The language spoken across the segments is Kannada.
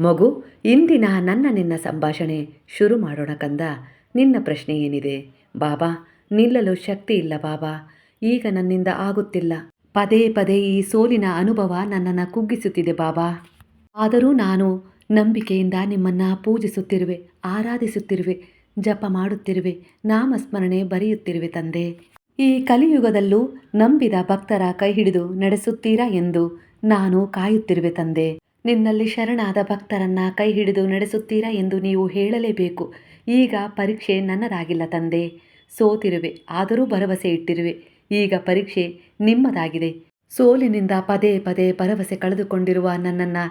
ಮಗು, ಇಂದಿನ ನನ್ನ ನಿನ್ನ ಸಂಭಾಷಣೆ ಶುರು ಮಾಡೋಣ ಕಂದ. ನಿನ್ನ ಪ್ರಶ್ನೆ ಏನಿದೆ? ಬಾಬಾ, ನಿಲ್ಲಲು ಶಕ್ತಿ ಇಲ್ಲ ಬಾಬಾ. ಈಗ ನನ್ನಿಂದ ಆಗುತ್ತಿಲ್ಲ. ಪದೇ ಪದೇ ಈ ಸೋಲಿನ ಅನುಭವ ನನ್ನನ್ನು ಕುಗ್ಗಿಸುತ್ತಿದೆ ಬಾಬಾ. ಆದರೂ ನಾನು ನಂಬಿಕೆಯಿಂದ ನಿಮ್ಮನ್ನು ಪೂಜಿಸುತ್ತಿರುವೆ, ಆರಾಧಿಸುತ್ತಿರುವೆ, ಜಪ ಮಾಡುತ್ತಿರುವೆ, ನಾಮಸ್ಮರಣೆ ಬರೆಯುತ್ತಿರುವೆ ತಂದೆ. ಈ ಕಲಿಯುಗದಲ್ಲೂ ನಂಬಿದ ಭಕ್ತರ ಕೈ ಹಿಡಿದು ನಡೆಸುತ್ತೀರಾ ಎಂದು ನಾನು ಕಾಯುತ್ತಿರುವೆ ತಂದೆ. ನಿನ್ನಲ್ಲಿ ಶರಣಾದ ಭಕ್ತರನ್ನ ಕೈ ಹಿಡಿದು ನಡೆಸುತ್ತೀರಾ ಎಂದು ನೀವು ಹೇಳಲೇಬೇಕು. ಈಗ ಪರೀಕ್ಷೆ ನನ್ನದಾಗಿಲ್ಲ ತಂದೆ. ಸೋತಿರುವೆ, ಆದರೂ ಭರವಸೆ ಇಟ್ಟಿರುವೆ. ಈಗ ಪರೀಕ್ಷೆ ನಿಮ್ಮದಾಗಿದೆ. ಸೋಲಿನಿಂದ ಪದೇ ಪದೇ ಭರವಸೆ ಕಳೆದುಕೊಂಡಿರುವ ನನ್ನನ್ನು,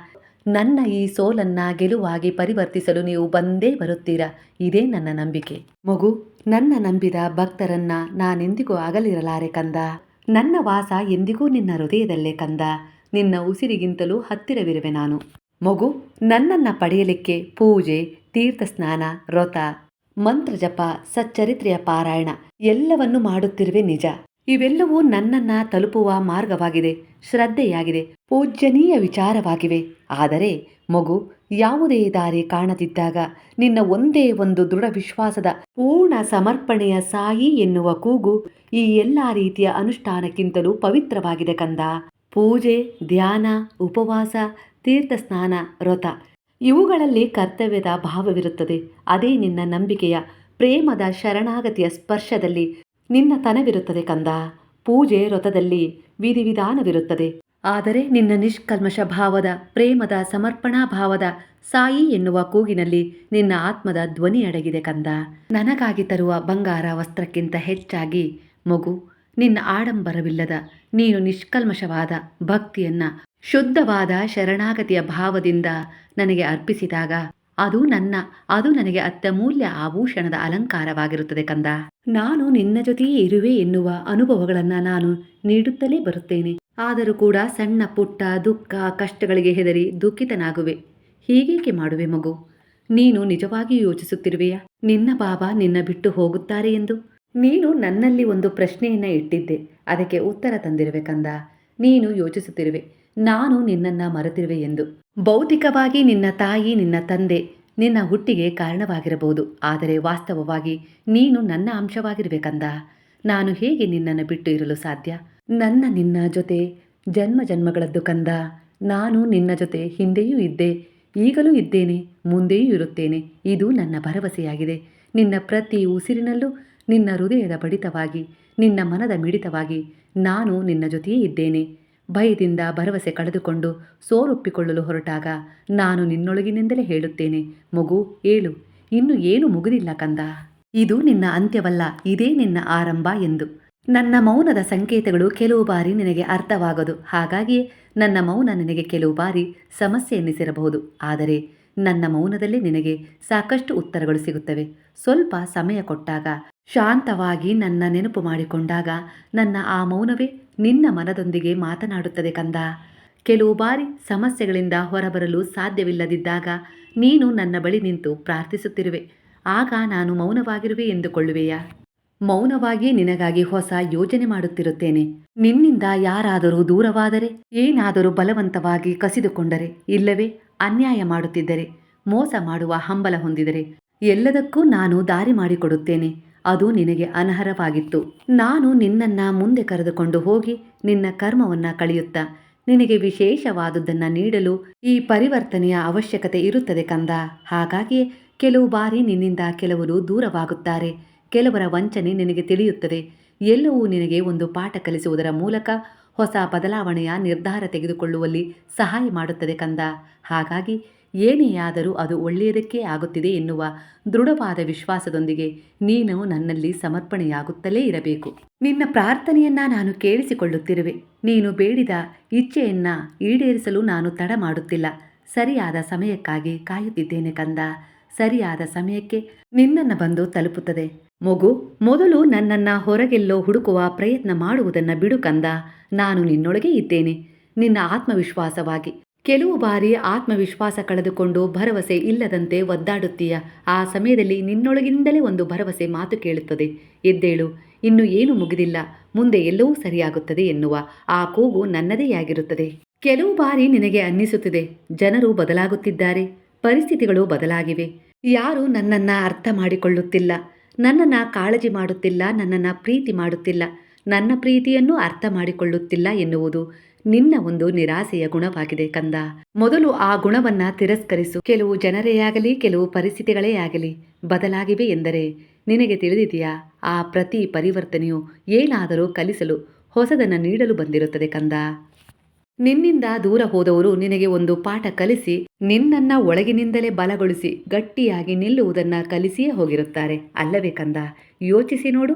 ನನ್ನ ಈ ಸೋಲನ್ನ ಗೆಲುವಾಗಿ ಪರಿವರ್ತಿಸಲು ನೀವು ಬಂದೇ ಬರುತ್ತೀರಾ? ಇದೇ ನನ್ನ ನಂಬಿಕೆ. ಮಗು, ನನ್ನ ನಂಬಿದ ಭಕ್ತರನ್ನ ನಾನೆಂದಿಗೂ ಆಗಲಿರಲಾರೆ ಕಂದ? ನನ್ನ ವಾಸ ಎಂದಿಗೂ ನಿನ್ನ ಹೃದಯದಲ್ಲೇ ಕಂದ? ನಿನ್ನ ಉಸಿರಿಗಿಂತಲೂ ಹತ್ತಿರವಿರುವೆ ನಾನು. ಮಗು, ನನ್ನನ್ನು ಪಡೆಯಲಿಕ್ಕೆ ಪೂಜೆ, ತೀರ್ಥ ಸ್ನಾನ, ವ್ರತ, ಮಂತ್ರ ಜಪ, ಸಚ್ಚರಿತ್ರೆಯ ಪಾರಾಯಣ ಎಲ್ಲವನ್ನು ಮಾಡುತ್ತಿರುವೆ ನಿಜ. ಇವೆಲ್ಲವೂ ನನ್ನನ್ನ ತಲುಪುವ ಮಾರ್ಗವಾಗಿದೆ, ಶ್ರದ್ಧೆಯಾಗಿದೆ, ಪೂಜ್ಯನೀಯ ವಿಚಾರವಾಗಿವೆ. ಆದರೆ, ಮಗು, ಯಾವುದೇ ದಾರಿ ಕಾಣದಿದ್ದಾಗ ನಿನ್ನ ಒಂದೇ ಒಂದು ದೃಢ ವಿಶ್ವಾಸದ ಪೂರ್ಣ ಸಮರ್ಪಣೆಯ ಸಾಯಿ ಎನ್ನುವ ಕೂಗು ಈ ಎಲ್ಲ ರೀತಿಯ ಅನುಷ್ಠಾನಕ್ಕಿಂತಲೂ ಪವಿತ್ರವಾಗಿದೆ ಕಂದ. ಪೂಜೆ, ಧ್ಯಾನ, ಉಪವಾಸ ತೀರ್ಥ ಸ್ನಾನ ವ್ರತ. ಇವುಗಳಲ್ಲಿ ಕರ್ತವ್ಯದ ಭಾವವಿರುತ್ತದೆ. ಅದೇ ನಿನ್ನ ನಂಬಿಕೆಯ, ಪ್ರೇಮದ ಶರಣಾಗತಿಯ ಸ್ಪರ್ಶದಲ್ಲಿ ನಿನ್ನ ತನವಿರುತ್ತದೆ ಕಂದ. ಪೂಜೆ ವ್ರತದಲ್ಲಿ ವಿಧಿವಿಧಾನವಿರುತ್ತದೆ. ಆದರೆ ನಿನ್ನ ನಿಷ್ಕಲ್ಮಶ ಭಾವದ, ಪ್ರೇಮದ ಸಮರ್ಪಣಾ ಭಾವದ ಸಾಯಿ ಎನ್ನುವ ಕೂಗಿನಲ್ಲಿ ನಿನ್ನ ಆತ್ಮದ ಧ್ವನಿ ಅಡಗಿದೆ ಕಂದ. ನನಗಾಗಿ ತರುವ ಬಂಗಾರ ವಸ್ತ್ರಕ್ಕಿಂತ ಹೆಚ್ಚಾಗಿ ಮಗು, ನಿನ್ನ ಆಡಂಬರವಿಲ್ಲದ ನೀನು ನಿಷ್ಕಲ್ಮಶವಾದ ಭಕ್ತಿಯನ್ನ, ಶುದ್ಧವಾದ ಶರಣಾಗತಿಯ ಭಾವದಿಂದ ನನಗೆ ಅರ್ಪಿಸಿದಾಗ ಅದು ನನ್ನ, ಅದು ನನಗೆ ಅತ್ಯಮೂಲ್ಯ ಆಭೂಷಣದ ಅಲಂಕಾರವಾಗಿರುತ್ತದೆ ಕಂದ. ನಾನು ನಿನ್ನ ಜೊತೆಯೇ ಇರುವೆ ಎನ್ನುವ ಅನುಭವಗಳನ್ನು ನಾನು ನೀಡುತ್ತಲೇ ಬರುತ್ತೇನೆ. ಆದರೂ ಕೂಡ ಸಣ್ಣ ಪುಟ್ಟ ದುಃಖ, ಕಷ್ಟಗಳಿಗೆ ಹೆದರಿ ದುಃಖಿತನಾಗುವೆ. ಹೀಗೇಕೆ ಮಾಡುವೆ ಮಗು? ನೀನು ನಿಜವಾಗಿಯೂ ಯೋಚಿಸುತ್ತಿರುವೆಯಾ? ನಿನ್ನ ಬಾಬಾ ನಿನ್ನ ಬಿಟ್ಟು ಹೋಗುತ್ತಾರೆ ಎಂದು? ನೀನು ನನ್ನಲ್ಲಿ ಒಂದು ಪ್ರಶ್ನೆಯನ್ನು ಇಟ್ಟಿದ್ದೆ. ಅದಕ್ಕೆ ಉತ್ತರ ತಂದಿರುವೆ ಕಂದ. ನೀನು ಯೋಚಿಸುತ್ತಿರುವೆ. ನಾನು ನಿನ್ನನ್ನ ಮರೆತಿರುವೆ ಎಂದು. ಭೌತಿಕವಾಗಿ ನಿನ್ನ ತಾಯಿ, ನಿನ್ನ ತಂದೆ ನಿನ್ನ ಹುಟ್ಟಿಗೆ ಕಾರಣವಾಗಿರಬಹುದು. ಆದರೆ ವಾಸ್ತವವಾಗಿ ನೀನು ನನ್ನ ಅಂಶವಾಗಿರಬೇಕಂದ ಕಂದ. ನಾನು ಹೇಗೆ ನಿನ್ನನ್ನು ಬಿಟ್ಟು ಇರಲು ಸಾಧ್ಯ? ನನ್ನ ನಿನ್ನ ಜೊತೆ ಜನ್ಮ ಜನ್ಮಗಳದ್ದು ಕಂದ. ನಾನು ನಿನ್ನ ಜೊತೆ ಹಿಂದೆಯೂ ಇದ್ದೆ. ಈಗಲೂ ಇದ್ದೇನೆ, ಮುಂದೆಯೂ ಇರುತ್ತೇನೆ. ಇದು ನನ್ನ ಭರವಸೆಯಾಗಿದೆ. ನಿನ್ನ ಪ್ರತಿ ಉಸಿರಿನಲ್ಲೂ ನಿನ್ನ ಹೃದಯದ ಬಡಿತವಾಗಿ, ನಿನ್ನ ಮನದ ಮಿಡಿತವಾಗಿ ನಾನು ನಿನ್ನ ಜೊತೆಯೇ ಇದ್ದೇನೆ. ಭಯದಿಂದ ಭರವಸೆ ಕಳೆದುಕೊಂಡು ಸೋರೊಪ್ಪಿಕೊಳ್ಳಲು ಹೊರಟಾಗ ನಾನು ನಿನ್ನೊಳಗಿನಿಂದಲೇ ಹೇಳುತ್ತೇನೆ, ಮಗು, ಏಳು, ಇನ್ನು ಏನು ಮುಗಿದಿಲ್ಲ ಕಂದ. ಇದು ನಿನ್ನ ಅಂತ್ಯವಲ್ಲ, ಇದೇ ನಿನ್ನ ಆರಂಭ ಎಂದು. ನನ್ನ ಮೌನದ ಸಂಕೇತಗಳು ಕೆಲವು ಬಾರಿ ನಿನಗೆ ಅರ್ಥವಾಗದು, ಹಾಗಾಗಿಯೇ ನನ್ನ ಮೌನ ನಿನಗೆ ಕೆಲವು ಬಾರಿ ಸಮಸ್ಯೆ ಎನ್ನಿಸಿರಬಹುದು ಆದರೆ ನನ್ನ ಮೌನದಲ್ಲಿ ನಿನಗೆ ಸಾಕಷ್ಟು ಉತ್ತರಗಳು ಸಿಗುತ್ತವೆ. ಸ್ವಲ್ಪ ಸಮಯ ಕೊಟ್ಟಾಗ ಶಾಂತವಾಗಿ ನನ್ನ ನೆನಪು ಮಾಡಿಕೊಂಡಾಗ ನನ್ನ ಆ ಮೌನವೇ ನಿನ್ನ ಮನದೊಂದಿಗೆ ಮಾತನಾಡುತ್ತದೆ ಕಂದ. ಕೆಲವು ಬಾರಿ ಸಮಸ್ಯೆಗಳಿಂದ ಹೊರಬರಲು ಸಾಧ್ಯವಿಲ್ಲದಿದ್ದಾಗ ನೀನು ನನ್ನ ಬಳಿ ನಿಂತು ಪ್ರಾರ್ಥಿಸುತ್ತಿರುವೆ. ಆಗ ನಾನು ಮೌನವಾಗಿರುವೆ ಎಂದುಕೊಳ್ಳುವೆಯಾ. ಮೌನವಾಗಿ ನಿನಗಾಗಿ ಹೊಸ ಯೋಜನೆ ಮಾಡುತ್ತಿರುತ್ತೇನೆ. ನಿನ್ನಿಂದ ಯಾರಾದರೂ ದೂರವಾದರೆ, ಏನಾದರೂ ಬಲವಂತವಾಗಿ ಕಸಿದುಕೊಂಡರೆ, ಇಲ್ಲವೇ ಅನ್ಯಾಯ ಮಾಡುತ್ತಿದ್ದರೆ, ಮೋಸ ಮಾಡುವ ಹಂಬಲ ಹೊಂದಿದರೆ, ಎಲ್ಲದಕ್ಕೂ ನಾನು ದಾರಿ ಮಾಡಿಕೊಡುತ್ತೇನೆ. ಅದು ನಿನಗೆ ಅನರ್ಹವಾಗಿತ್ತು. ನಾನು ನಿನ್ನನ್ನ ಮುಂದೆ ಕರೆದುಕೊಂಡು ಹೋಗಿ ನಿನ್ನ ಕರ್ಮವನ್ನ ಕಳೆಯುತ್ತ, ನಿನಗೆ ವಿಶೇಷವಾದುದನ್ನು ನೀಡಲು ಈ ಪರಿವರ್ತನೆಯ ಅವಶ್ಯಕತೆ ಇರುತ್ತದೆ ಕಂದ. ಹಾಗಾಗಿಯೇ ಕೆಲವು ಬಾರಿ ನಿನ್ನಿಂದ ಕೆಲವರು ದೂರವಾಗುತ್ತಾರೆ. ಕೆಲವರ ವಂಚನೆ ನಿನಗೆ ತಿಳಿಯುತ್ತದೆ. ಎಲ್ಲವೂ ನಿನಗೆ ಒಂದು ಪಾಠ ಕಲಿಸುವುದರ ಮೂಲಕ ಹೊಸ ಬದಲಾವಣೆಯ ನಿರ್ಧಾರ ತೆಗೆದುಕೊಳ್ಳುವಲ್ಲಿ ಸಹಾಯ ಮಾಡುತ್ತದೆ ಕಂದ. ಹಾಗಾಗಿ ಏನೇ ಆದರೂ ಅದು ಒಳ್ಳೆಯದಕ್ಕೆ ಆಗುತ್ತಿದೆ ಎನ್ನುವ ದೃಢವಾದ ವಿಶ್ವಾಸದೊಂದಿಗೆ ನೀನು ನನ್ನಲ್ಲಿ ಸಮರ್ಪಣೆಯಾಗುತ್ತಲೇ ಇರಬೇಕು. ನಿನ್ನ ಪ್ರಾರ್ಥನೆಯನ್ನ ನಾನು ಕೇಳಿಸಿಕೊಳ್ಳುತ್ತಿರುವೆ. ನೀನು ಬೇಡಿದ ಇಚ್ಛೆಯನ್ನ ಈಡೇರಿಸಲು ನಾನು ತಡ ಮಾಡುತ್ತಿಲ್ಲ. ಸರಿಯಾದ ಸಮಯಕ್ಕಾಗಿ ಕಾಯುತ್ತಿದ್ದೇನೆ ಕಂದ. ಸರಿಯಾದ ಸಮಯಕ್ಕೆ ನಿನ್ನನ್ನು ಬಂದು ತಲುಪುತ್ತದೆ. ಮಗು, ಮೊದಲು ನನ್ನನ್ನ ಹೊರಗೆಲ್ಲೋ ಹುಡುಕುವ ಪ್ರಯತ್ನ ಮಾಡುವುದನ್ನು ಬಿಡು ಕಂದ. ನಾನು ನಿನ್ನೊಳಗೆ ಇದ್ದೇನೆ. ನಿನ್ನ ಆತ್ಮವಿಶ್ವಾಸವಾಗಿ ಕೆಲವು ಬಾರಿ ಆತ್ಮವಿಶ್ವಾಸ ಕಳೆದುಕೊಂಡು ಭರವಸೆ ಇಲ್ಲದಂತೆ ಒದ್ದಾಡುತ್ತೀಯ. ಆ ಸಮಯದಲ್ಲಿ ನಿನ್ನೊಳಗಿಂದಲೇ ಒಂದು ಭರವಸೆ ಮಾತು ಕೇಳುತ್ತದೆ. ಎದ್ದೇಳು, ಇನ್ನು ಏನು ಮುಗಿದಿಲ್ಲ. ಮುಂದೆ ಎಲ್ಲವೂ ಸರಿಯಾಗುತ್ತದೆ ಎನ್ನುವ. ಆ ಕೂಗು ನನ್ನದೇ ಆಗಿರುತ್ತದೆ ಕೆಲವು ಬಾರಿ ನಿನಗೆ ಅನ್ನಿಸುತ್ತಿದೆ. ಜನರು ಬದಲಾಗುತ್ತಿದ್ದಾರೆ. ಪರಿಸ್ಥಿತಿಗಳು ಬದಲಾಗಿವೆ. ಯಾರು ನನ್ನನ್ನ ಅರ್ಥ ಮಾಡಿಕೊಳ್ಳುತ್ತಿಲ್ಲ. ನನ್ನನ್ನು ಕಾಳಜಿ ಮಾಡುತ್ತಿಲ್ಲ. ನನ್ನನ್ನು ಪ್ರೀತಿ ಮಾಡುತ್ತಿಲ್ಲ. ನನ್ನ ಪ್ರೀತಿಯನ್ನು ಅರ್ಥ ಮಾಡಿಕೊಳ್ಳುತ್ತಿಲ್ಲ ಎನ್ನುವುದು. ನಿನ್ನ ಒಂದು ನಿರಾಸೆಯ ಗುಣವಾಗಿದೆ ಕಂದ. ಮೊದಲು ಆ ಗುಣವನ್ನ ತಿರಸ್ಕರಿಸು. ಕೆಲವು ಜನರೇ ಆಗಲಿ, ಕೆಲವು ಪರಿಸ್ಥಿತಿಗಳೇ ಆಗಲಿ, ಬದಲಾಗಿವೆ ಎಂದರೆ ನಿನಗೆ ತಿಳಿದಿದೆಯಾ? ಆ ಪ್ರತಿ ಪರಿವರ್ತನೆಯು ಏನಾದರೂ ಕಲಿಸಲು ಹೊಸದನ್ನು ನೀಡಲು ಬಂದಿರುತ್ತದೆ ಕಂದ. ನಿನ್ನಿಂದ ದೂರ ಹೋದವರು ನಿನಗೆ ಒಂದು ಪಾಠ ಕಲಿಸಿ, ನಿನ್ನನ್ನ ಒಳಗಿನಿಂದಲೇ ಬಲಗೊಳಿಸಿ, ಗಟ್ಟಿಯಾಗಿ ನಿಲ್ಲುವುದನ್ನ ಕಲಿಸಿಯೇ ಹೋಗಿರುತ್ತಾರೆ. ಅಲ್ಲವೇ ಕಂದ? ಯೋಚಿಸಿ ನೋಡು.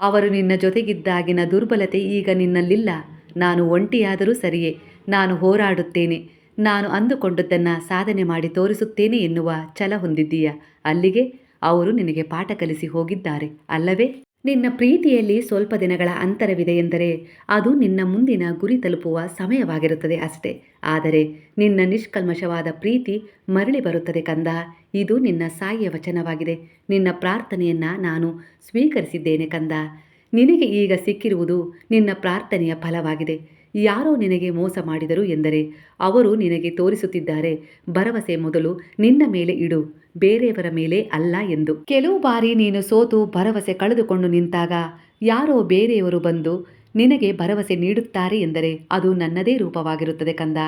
ಅವರು ನಿನ್ನ ಜೊತೆಗಿದ್ದಾಗಿನ ದುರ್ಬಲತೆ ಈಗ ನಿನ್ನಲ್ಲಿಲ್ಲ. ನಾನು ಒಂಟಿಯಾದರೂ ಸರಿಯೇ, ನಾನು ಹೋರಾಡುತ್ತೇನೆ. ನಾನು ಅಂದುಕೊಂಡದ್ದನ್ನು ಸಾಧನೆ ಮಾಡಿ ತೋರಿಸುತ್ತೇನೆ ಎನ್ನುವ ಛಲ ಹೊಂದಿದ್ದೀಯ? ಅಲ್ಲಿಗೆ ಅವರು ನಿನಗೆ ಪಾಠ ಕಲಿಸಿ ಹೋಗಿದ್ದಾರೆ, ಅಲ್ಲವೇ? ನಿನ್ನ ಪ್ರೀತಿಯಲ್ಲಿ ಸ್ವಲ್ಪ ದಿನಗಳ ಅಂತರವಿದೆ ಎಂದರೆ ಅದು ನಿನ್ನ ಮುಂದಿನ ಗುರಿ ತಲುಪುವ ಸಮಯವಾಗಿರುತ್ತದೆ ಅಷ್ಟೇ. ಆದರೆ ನಿನ್ನ ನಿಷ್ಕಲ್ಮಶವಾದ ಪ್ರೀತಿ ಮರಳಿ ಬರುತ್ತದೆ ಕಂದ. ಇದು ನಿನ್ನ ಸಾಯಿಯ ವಚನವಾಗಿದೆ ನಿನ್ನ ಪ್ರಾರ್ಥನೆಯನ್ನು ನಾನು ಸ್ವೀಕರಿಸಿದ್ದೇನೆ ಕಂದ. ನಿನಗೆ ಈಗ ಸಿಕ್ಕಿರುವುದು ನಿನ್ನ ಪ್ರಾರ್ಥನೆಯ ಫಲವಾಗಿದೆ. ಯಾರೋ ನಿನಗೆ ಮೋಸ ಮಾಡಿದರು ಎಂದರೆ ಅವರು ನಿನಗೆ ತೋರಿಸುತ್ತಿದ್ದಾರೆ. ಭರವಸೆ ಮೊದಲು ನಿನ್ನ ಮೇಲೆ ಇಡು, ಬೇರೆಯವರ ಮೇಲೆ ಅಲ್ಲ ಎಂದು. ಕೆಲವು ಬಾರಿ ನೀನು ಸೋತು ಭರವಸೆ ಕಳೆದುಕೊಂಡು ನಿಂತಾಗ ಯಾರೋ ಬೇರೆಯವರು ಬಂದು ನಿನಗೆ ಭರವಸೆ ನೀಡುತ್ತಾರೆ ಎಂದರೆ ಅದು ನನ್ನದೇ ರೂಪವಾಗಿರುತ್ತದೆ ಕಂದ.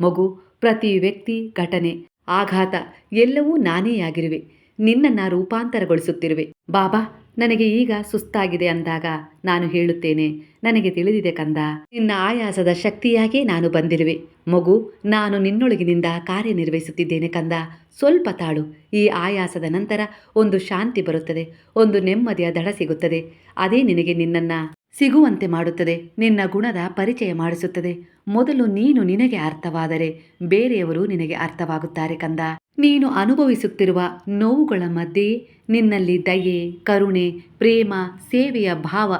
ಮಗು, ಪ್ರತಿ ವ್ಯಕ್ತಿ ಘಟನೆ, ಆಘಾತ ಎಲ್ಲವೂ ನಾನೇ ಆಗಿರುವೆ ನಿನ್ನನ್ನು ರೂಪಾಂತರಗೊಳಿಸುತ್ತಿರುವೆ. ಬಾಬಾ ನನಗೆ ಈಗ ಸುಸ್ತಾಗಿದೆ ಅಂದಾಗ ನಾನು ಹೇಳುತ್ತೇನೆ, ನನಗೆ ತಿಳಿದಿದೆ ಕಂದ. ನಿನ್ನ ಆಯಾಸದ ಶಕ್ತಿಯಾಗಿ ನಾನು ಬಂದಿರುವೆ. ಮಗು, ನಾನು ನಿನ್ನೊಳಗಿನಿಂದ ಕಾರ್ಯನಿರ್ವಹಿಸುತ್ತಿದ್ದೇನೆ ಕಂದ. ಸ್ವಲ್ಪ ತಾಳು. ಈ ಆಯಾಸದ ನಂತರ ಒಂದು ಶಾಂತಿ ಬರುತ್ತದೆ, ಒಂದು ನೆಮ್ಮದಿಯ ದಡ ಸಿಗುತ್ತದೆ. ಅದೇ ನಿನಗೆ ನಿನ್ನನ್ನ ಸಿಗುವಂತೆ ಮಾಡುತ್ತದೆ, ನಿನ್ನ ಗುಣದ ಪರಿಚಯ ಮಾಡಿಸುತ್ತದೆ. ಮೊದಲು ನೀನು ನಿನಗೆ ಅರ್ಥವಾದರೆ ಬೇರೆಯವರು ನಿನಗೆ ಅರ್ಥವಾಗುತ್ತಾರೆ ಕಂದ. ನೀನು ಅನುಭವಿಸುತ್ತಿರುವ ನೋವುಗಳ ಮಧ್ಯೆ ನಿನ್ನಲ್ಲಿ ದಯೆ, ಕರುಣೆ, ಪ್ರೇಮ, ಸೇವೆಯ ಭಾವ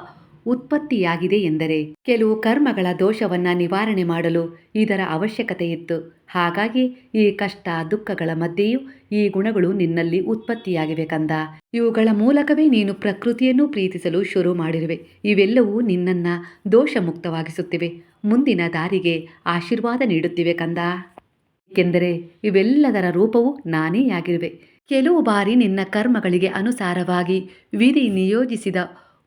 ಉತ್ಪತ್ತಿಯಾಗಿದೆ ಎಂದರೆ ಕೆಲವು ಕರ್ಮಗಳ ದೋಷವನ್ನ ನಿವಾರಣೆ ಮಾಡಲು ಇದರ ಅವಶ್ಯಕತೆ ಇತ್ತು ಹಾಗಾಗಿ ಈ ಕಷ್ಟ ದುಃಖಗಳ ಮಧ್ಯೆಯೂ ಈ ಗುಣಗಳು ನಿನ್ನಲ್ಲಿ ಉತ್ಪತ್ತಿಯಾಗಿವೆ ಕಂದ. ಇವುಗಳ ಮೂಲಕವೇ ನೀನು ಪ್ರಕೃತಿಯನ್ನು ಪ್ರೀತಿಸಲು ಶುರು ಮಾಡಿರುವೆ. ಇವೆಲ್ಲವೂ ನಿನ್ನನ್ನ ದೋಷ ಮುಕ್ತವಾಗಿಸುತ್ತಿವೆ ಮುಂದಿನ ದಾರಿಗೆ ಆಶೀರ್ವಾದ ನೀಡುತ್ತಿವೆ ಕಂದ. ಏಕೆಂದರೆ ಇವೆಲ್ಲದರ ರೂಪವು ನಾನೇ ಆಗಿರುವೆ. ಕೆಲವು ಬಾರಿ ನಿನ್ನ ಕರ್ಮಗಳಿಗೆ ಅನುಸಾರವಾಗಿ ವಿಧಿ ನಿಯೋಜಿಸಿದ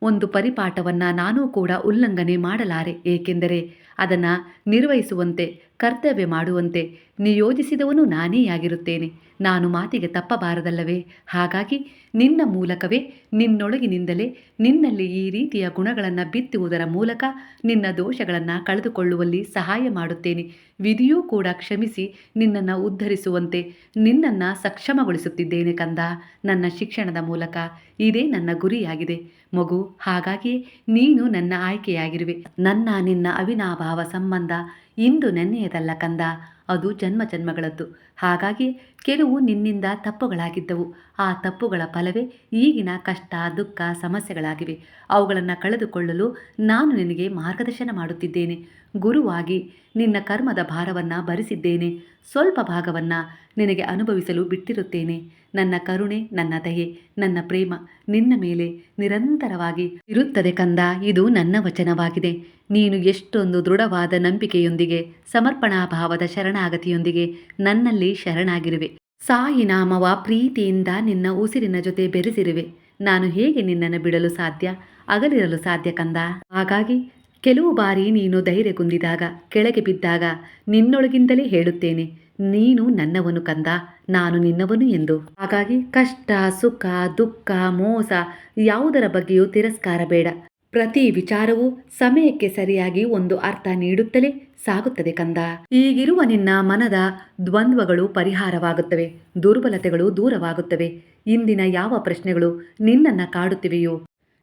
ಒಂದು ಪರಿಪಾಠವನ್ನು ನಾನೂ ಕೂಡ ಉಲ್ಲಂಘನೆ ಮಾಡಲಾರೆ, ಏಕೆಂದರೆ ಅದನ್ನು ನಿರ್ವಹಿಸುವಂತೆ ಕರ್ತವ್ಯ ಮಾಡುವಂತೆ ನಿಯೋಜಿಸಿದವನು ನಾನೇ ಆಗಿರುತ್ತೇನೆ. ನಾನು ಮಾತಿಗೆ ತಪ್ಪಬಾರದಲ್ಲವೇ? ಹಾಗಾಗಿ ನಿನ್ನ ಮೂಲಕವೇ, ನಿನ್ನೊಳಗಿನಿಂದಲೇ ನಿನ್ನಲ್ಲಿ ಈ ರೀತಿಯ ಗುಣಗಳನ್ನು ಬಿತ್ತುವುದರ ಮೂಲಕ ನಿನ್ನ ದೋಷಗಳನ್ನು ಕಳೆದುಕೊಳ್ಳುವಲ್ಲಿ ಸಹಾಯ ಮಾಡುತ್ತೇನೆ. ವಿಧಿಯೂ ಕೂಡ ಕ್ಷಮಿಸಿ ನಿನ್ನನ್ನು ಉದ್ಧರಿಸುವಂತೆ ನಿನ್ನನ್ನು ಸಕ್ಷಮಗೊಳಿಸುತ್ತಿದ್ದೇನೆ ಕಂದ. ನನ್ನ ಶಿಕ್ಷಣದ ಮೂಲಕ ಇದೇ ನನ್ನ ಗುರಿಯಾಗಿದೆ. ಮಗು ಹಾಗಾಗಿ ನೀನು ನನ್ನ ಆಯ್ಕೆಯಾಗಿರುವೆ. ನನ್ನ ನಿನ್ನ ಅವಿನಾಭಾವ ಸಂಬಂಧ ಇಂದು ನೆನ್ನೆಯದಲ್ಲ ಕಂದ. ಅದು ಜನ್ಮ ಜನ್ಮಗಳದ್ದು. ಹಾಗಾಗಿ ಕೆಲವು ನಿನ್ನಿಂದ ತಪ್ಪುಗಳಾಗಿದ್ದವು. ಆ ತಪ್ಪುಗಳ ಫಲವೇ ಈಗಿನ ಕಷ್ಟ, ದುಃಖ, ಸಮಸ್ಯೆಗಳಾಗಿವೆ. ಅವುಗಳನ್ನು ಕಳೆದುಕೊಳ್ಳಲು ನಾನು ನಿನಗೆ ಮಾರ್ಗದರ್ಶನ ಮಾಡುತ್ತಿದ್ದೇನೆ. ಗುರುವಾಗಿ ನಿನ್ನ ಕರ್ಮದ ಭಾರವನ್ನು ಭರಿಸಿದ್ದೇನೆ. ಸ್ವಲ್ಪ ಭಾಗವನ್ನು ನಿನಗೆ ಅನುಭವಿಸಲು ಬಿಟ್ಟಿರುತ್ತೇನೆ. ನನ್ನ ಕರುಣೆ, ನನ್ನ ದಯೆ, ನನ್ನ ಪ್ರೇಮ ನಿನ್ನ ಮೇಲೆ ನಿರಂತರವಾಗಿ ಇರುತ್ತದೆ ಕಂದ. ಇದು ನನ್ನ ವಚನವಾಗಿದೆ. ನೀನು ಎಷ್ಟೊಂದು ದೃಢವಾದ ನಂಬಿಕೆಯೊಂದಿಗೆ, ಸಮರ್ಪಣಾ ಭಾವದ ಶರಣಾಗತಿಯೊಂದಿಗೆ ನನ್ನಲ್ಲಿ ಶರಣಾಗಿರುವೆ. ಸಾಯಿ ನಾಮವ ಪ್ರೀತಿಯಿಂದ ನಿನ್ನ ಉಸಿರಿನ ಜೊತೆ ಬೆರೆಸಿರುವೆ. ನಾನು ಹೇಗೆ ನಿನ್ನನ್ನು ಬಿಡಲು ಸಾಧ್ಯ? ಅಗಲಿರಲು ಸಾಧ್ಯ ಕಂದ? ಹಾಗಾಗಿ ಕೆಲವು ಬಾರಿ ನೀನು ಧೈರ್ಯಗುಂದಿದಾಗ ಕೆಳಗೆ ಬಿದ್ದಾಗ ನಿನ್ನೊಳಗಿಂದಲೇ ಹೇಳುತ್ತೇನೆ, ನೀನು ನನ್ನವನು ಕಂದ, ನಾನು ನಿನ್ನವನು ಎಂದು. ಹಾಗಾಗಿ ಕಷ್ಟ, ಸುಖ, ದುಃಖ, ಮೋಸ ಯಾವುದರ ಬಗ್ಗೆಯೂ ತಿರಸ್ಕಾರ ಬೇಡ. ಪ್ರತಿ ವಿಚಾರವೂ ಸಮಯಕ್ಕೆ ಸರಿಯಾಗಿ ಒಂದು ಅರ್ಥ ನೀಡುತ್ತಲೇ ಸಾಗುತ್ತದೆ ಕಂದ. ಈಗಿರುವ ನಿನ್ನ ಮನದ ದ್ವಂದ್ವಗಳು ಪರಿಹಾರವಾಗುತ್ತವೆ, ದುರ್ಬಲತೆಗಳು ದೂರವಾಗುತ್ತವೆ. ಇಂದಿನ ಯಾವ ಪ್ರಶ್ನೆಗಳು ನಿನ್ನನ್ನು ಕಾಡುತ್ತಿವೆಯೋ,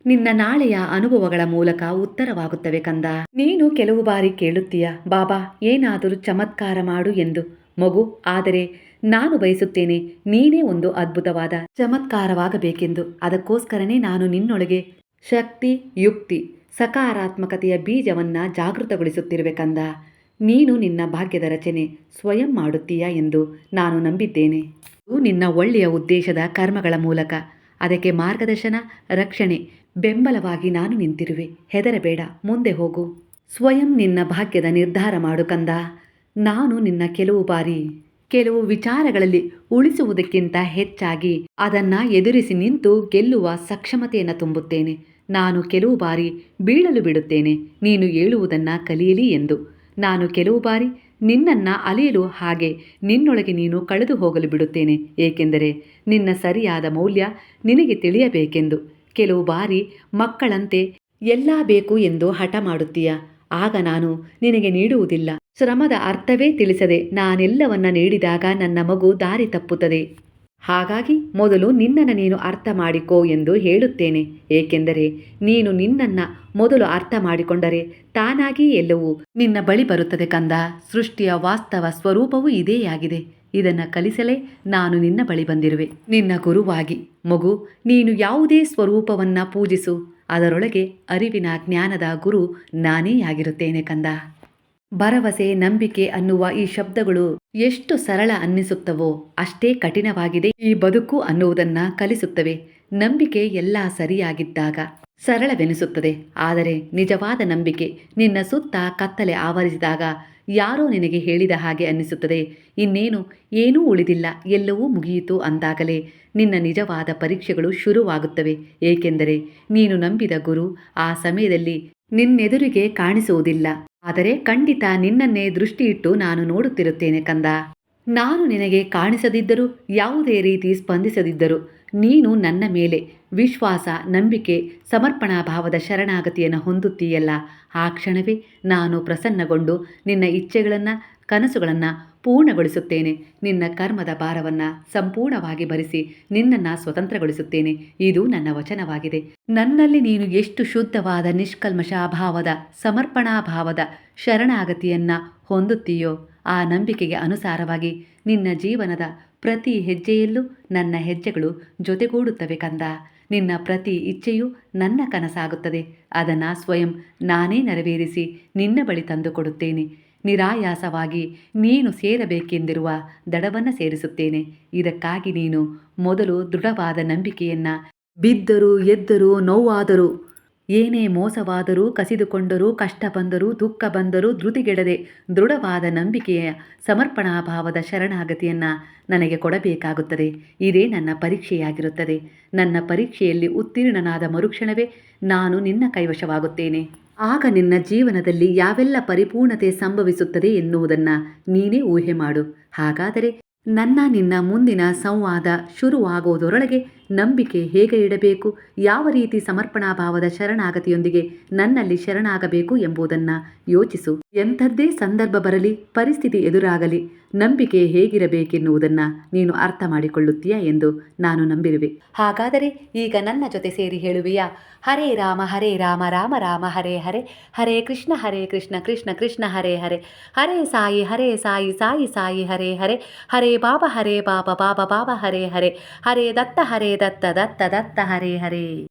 ನಿನ್ನ ನಾಳೆಯ ಅನುಭವಗಳ ಮೂಲಕ ಉತ್ತರವಾಗುತ್ತವೆ ಕಂದ. ನೀನು ಕೆಲವು ಬಾರಿ ಕೇಳುತ್ತೀಯ, ಬಾಬಾ, ಏನಾದರೂ ಚಮತ್ಕಾರ ಮಾಡು ಎಂದು. ಮಗು, ಆದರೆ ನಾನು ಬಯಸುತ್ತೇನೆ ನೀನೇ ಒಂದು ಅದ್ಭುತವಾದ ಚಮತ್ಕಾರವಾಗಬೇಕೆಂದು. ಅದಕ್ಕೋಸ್ಕರನೇ ನಾನು ನಿನ್ನೊಳಗೆ ಶಕ್ತಿ, ಯುಕ್ತಿ, ಸಕಾರಾತ್ಮಕತೆಯ ಬೀಜವನ್ನ ಜಾಗೃತಗೊಳಿಸುತ್ತಿರುವೆ ಕಂದ ನೀನು ನಿನ್ನ ಭಾಗ್ಯದ ರಚನೆ ಸ್ವಯಂ ಮಾಡುತ್ತೀಯ ಎಂದು ನಾನು ನಂಬಿದ್ದೇನೆ. ನಿನ್ನ ಒಳ್ಳೆಯ ಉದ್ದೇಶದ ಕರ್ಮಗಳ ಮೂಲಕ. ಅದಕ್ಕೆ ಮಾರ್ಗದರ್ಶನ, ರಕ್ಷಣೆ, ಬೆಂಬಲವಾಗಿ ನಾನು ನಿಂತಿರುವೆ. ಹೆದರಬೇಡ, ಮುಂದೆ ಹೋಗು. ಸ್ವಯಂ ನಿನ್ನ ಭಾಗ್ಯದ ನಿರ್ಧಾರ ಮಾಡು ಕಂದ. ನಾನು ನಿನ್ನ ಕೆಲವು ಬಾರಿ ಕೆಲವು ವಿಚಾರಗಳಲ್ಲಿ ಉಳಿಸುವುದಕ್ಕಿಂತ ಹೆಚ್ಚಾಗಿ ಅದನ್ನ ಎದುರಿಸಿ ನಿಂತು ಗೆಲ್ಲುವ ಸಕ್ಷಮತೆಯನ್ನು ತುಂಬುತ್ತೇನೆ. ನಾನು ಕೆಲವು ಬಾರಿ ಬೀಳಲು ಬಿಡುತ್ತೇನೆ. ನೀನು ಏಳುವುದನ್ನು ಕಲಿಯಲಿ ಎಂದು. ನಾನು ಕೆಲವು ಬಾರಿ ನಿನ್ನನ್ನು ಅಲಿಯಲು ಹಾಗೆ ನಿನ್ನೊಳಗೆ ನೀನು ಕಳೆದು ಹೋಗಲು ಬಿಡುತ್ತೇನೆ. ಏಕೆಂದರೆ ನಿನ್ನ ಸರಿಯಾದ ಮೌಲ್ಯ ನಿನಗೆ ತಿಳಿಯಬೇಕೆಂದು. ಕೆಲವು ಬಾರಿ ಮಕ್ಕಳಂತೆ ಎಲ್ಲ ಬೇಕು ಎಂದು ಹಠ ಮಾಡುತ್ತೀಯ? ಆಗ ನಾನು ನಿನಗೆ ನೀಡುವುದಿಲ್ಲ. ಶ್ರಮದ ಅರ್ಥವೇ ತಿಳಿಸದೆ ನಾನೆಲ್ಲವನ್ನ ನೀಡಿದಾಗ ನನ್ನ ಮಗು ದಾರಿ ತಪ್ಪುತ್ತದೆ. ಹಾಗಾಗಿ ಮೊದಲು ನಿನ್ನನ್ನು ನೀನು ಅರ್ಥ ಮಾಡಿಕೋ ಎಂದು ಹೇಳುತ್ತೇನೆ. ಏಕೆಂದರೆ ನೀನು ನಿನ್ನನ್ನು ಮೊದಲು ಅರ್ಥ ಮಾಡಿಕೊಂಡರೆ ತಾನಾಗಿ ಎಲ್ಲವೂ ನಿನ್ನ ಬಳಿ ಬರುತ್ತದೆ ಕಂದ. ಸೃಷ್ಟಿಯ ವಾಸ್ತವ ಸ್ವರೂಪವೂ ಇದೇ ಆಗಿದೆ. ಇದನ್ನು ಕಲಿಸಲೇ ನಾನು ನಿನ್ನ ಬಳಿ ಬಂದಿರುವೆ. ನಿನ್ನ ಗುರುವಾಗಿ ಮಗು, ನೀನು ಯಾವುದೇ ಸ್ವರೂಪವನ್ನು ಪೂಜಿಸು. ಅದರೊಳಗೆ ಅರಿವಿನ ಜ್ಞಾನದ ಗುರು ನಾನೇ ಆಗಿರುತ್ತೇನೆ ಕಂದ. ಭರವಸೆ, ನಂಬಿಕೆ ಅನ್ನುವ ಈ ಶಬ್ದಗಳು ಎಷ್ಟು ಸರಳ ಅನ್ನಿಸುತ್ತವೋ ಅಷ್ಟೇ ಕಠಿಣವಾಗಿದೆ. ಈ ಬದುಕು ಅನ್ನುವುದನ್ನ ಕಲಿಸುತ್ತವೆ. ನಂಬಿಕೆ ಎಲ್ಲ ಸರಿಯಾಗಿದ್ದಾಗ ಸರಳವೆನಿಸುತ್ತದೆ. ಆದರೆ ನಿಜವಾದ ನಂಬಿಕೆ ನಿನ್ನ ಸುತ್ತ ಕತ್ತಲೆ ಆವರಿಸಿದಾಗ ಯಾರೋ ನಿನಗೆ ಹೇಳಿದ ಹಾಗೆ ಅನ್ನಿಸುತ್ತದೆ. ಇನ್ನೇನು? ಏನೂ ಉಳಿದಿಲ್ಲ. ಎಲ್ಲವೂ ಮುಗಿಯಿತು ಅಂದಾಗಲೇ ನಿನ್ನ ನಿಜವಾದ ಪರೀಕ್ಷೆಗಳು ಶುರುವಾಗುತ್ತವೆ. ಏಕೆಂದರೆ ನೀನು ನಂಬಿದ ಗುರು ಆ ಸಮಯದಲ್ಲಿ ನಿನ್ನೆದುರಿಗೆ ಕಾಣಿಸುವುದಿಲ್ಲ. ಆದರೆ ಖಂಡಿತ ನಿನ್ನನ್ನೇ ದೃಷ್ಟಿಯಿಟ್ಟು ನಾನು ನೋಡುತ್ತಿರುತ್ತೇನೆ ಕಂದ. ನಾನು ನಿನಗೆ ಕಾಣಿಸದಿದ್ದರೂ, ಯಾವುದೇ ರೀತಿ ಸ್ಪಂದಿಸದಿದ್ದರೂ, ನೀನು ನನ್ನ ಮೇಲೆ ವಿಶ್ವಾಸ, ನಂಬಿಕೆ ಸಮರ್ಪಣಾ ಭಾವದ ಶರಣಾಗತಿಯನ್ನು ಹೊಂದುತ್ತೀಯಲ್ಲ. ಆ ಕ್ಷಣವೇ ನಾನು ಪ್ರಸನ್ನಗೊಂಡು ನಿನ್ನ ಇಚ್ಛೆಗಳನ್ನು, ಕನಸುಗಳನ್ನು ಪೂರ್ಣಗೊಳಿಸುತ್ತೇನೆ. ನಿನ್ನ ಕರ್ಮದ ಭಾರವನ್ನು ಸಂಪೂರ್ಣವಾಗಿ ಭರಿಸಿ ನಿನ್ನನ್ನು ಸ್ವತಂತ್ರಗೊಳಿಸುತ್ತೇನೆ. ಇದು ನನ್ನ ವಚನವಾಗಿದೆ. ನನ್ನಲ್ಲಿ ನೀನು ಎಷ್ಟು ಶುದ್ಧವಾದ ನಿಷ್ಕಲ್ಮಶಾಭಾವದ ಸಮರ್ಪಣಾಭಾವದ ಸಮರ್ಪಣಾ ಭಾವದ ಶರಣಾಗತಿಯನ್ನು ಹೊಂದುತ್ತೀಯೋ, ಆ ನಂಬಿಕೆಗೆ ಅನುಸಾರವಾಗಿ ನಿನ್ನ ಜೀವನದ ಪ್ರತಿ ಹೆಜ್ಜೆಯಲ್ಲೂ ನನ್ನ ಹೆಜ್ಜೆಗಳು ಜೊತೆಗೂಡುತ್ತವೆ ಕಂದ. ನಿನ್ನ ಪ್ರತಿ ಇಚ್ಛೆಯೂ ನನ್ನ ಕನಸಾಗುತ್ತದೆ. ಅದನ್ನು ಸ್ವಯಂ ನಾನೇ ನೆರವೇರಿಸಿ ನಿನ್ನ ಬಳಿ ತಂದುಕೊಡುತ್ತೇನೆ. ನಿರಾಯಾಸವಾಗಿ ನೀನು ಸೇರಬೇಕೆಂದಿರುವ ದಡವನ್ನು ಸೇರಿಸುತ್ತೇನೆ. ಇದಕ್ಕಾಗಿ ನೀನು ಮೊದಲು ದೃಢವಾದ ನಂಬಿಕೆಯನ್ನು ಬಿದ್ದರೂ ಎದ್ದರೂ ನೋವಾದರೂ, ಏನೇ ಮೋಸವಾದರೂ, ಕಸಿದುಕೊಂಡರೂ, ಕಷ್ಟ ಬಂದರೂ, ದುಃಖ ಬಂದರೂ ಧೃತಿಗೆಡದೆ ದೃಢವಾದ ನಂಬಿಕೆಯ ಸಮರ್ಪಣಾಭಾವದ ಶರಣಾಗತಿಯನ್ನು ನನಗೆ ಕೊಡಬೇಕಾಗುತ್ತದೆ. ಇದೇ ನನ್ನ ಪರೀಕ್ಷೆಯಾಗಿರುತ್ತದೆ. ನನ್ನ ಪರೀಕ್ಷೆಯಲ್ಲಿ ಉತ್ತೀರ್ಣನಾದ ಮರುಕ್ಷಣವೇ ನಾನು ನಿನ್ನ ಕೈವಶವಾಗುತ್ತೇನೆ. ಆಗ ನಿನ್ನ ಜೀವನದಲ್ಲಿ ಯಾವೆಲ್ಲ ಪರಿಪೂರ್ಣತೆ ಸಂಭವಿಸುತ್ತದೆ ಎನ್ನುವುದನ್ನು ನೀನೇ ಊಹೆ ಮಾಡು. ಹಾಗಾದರೆ ನನ್ನ ನಿನ್ನ ಮುಂದಿನ ಸಂವಾದ ಶುರುವಾಗುವುದರೊಳಗೆ ನಂಬಿಕೆ ಹೇಗೆ ಇಡಬೇಕು, ಯಾವ ರೀತಿ ಸಮರ್ಪಣಾ ಭಾವದ ಶರಣಾಗತಿಯೊಂದಿಗೆ ನನ್ನಲ್ಲಿ ಶರಣಾಗಬೇಕು ಎಂಬುದನ್ನು ಯೋಚಿಸು. ಎಂಥದ್ದೇ ಸಂದರ್ಭ ಬರಲಿ, ಪರಿಸ್ಥಿತಿ ಎದುರಾಗಲಿ, ನಂಬಿಕೆ ಹೇಗಿರಬೇಕೆನ್ನುವುದನ್ನು ನೀನು ಅರ್ಥ ಮಾಡಿಕೊಳ್ಳುತ್ತೀಯ ಎಂದು ನಾನು ನಂಬಿರುವೆ. ಹಾಗಾದರೆ ಈಗ ನನ್ನ ಜೊತೆ ಸೇರಿ ಹೇಳುವೆಯಾ? ಹರೇ ರಾಮ ಹರೇ ರಾಮ ರಾಮ ರಾಮ, ಹರೇ ಹರೇ ಹರೇ ಕೃಷ್ಣ ಹರೇ ಕೃಷ್ಣ ಕೃಷ್ಣ ಕೃಷ್ಣ, ಹರೇ ಹರೇ ಹರೇ ಸಾಯಿ ಹರೇ ಸಾಯಿ ಸಾಯಿ ಸಾಯಿ, ಹರೇ ಹರೇ ಹರೇ ಬಾಬ ಹರೇ ಬಾಬ ಬಾಬ ಬಾಬ, ಹರೇ ಹರೇ ಹರೇ ದತ್ತ, ಹರೇ ದತ್ತ ದತ್ತ ದತ್ತ ಹರೇ ಹರೇ.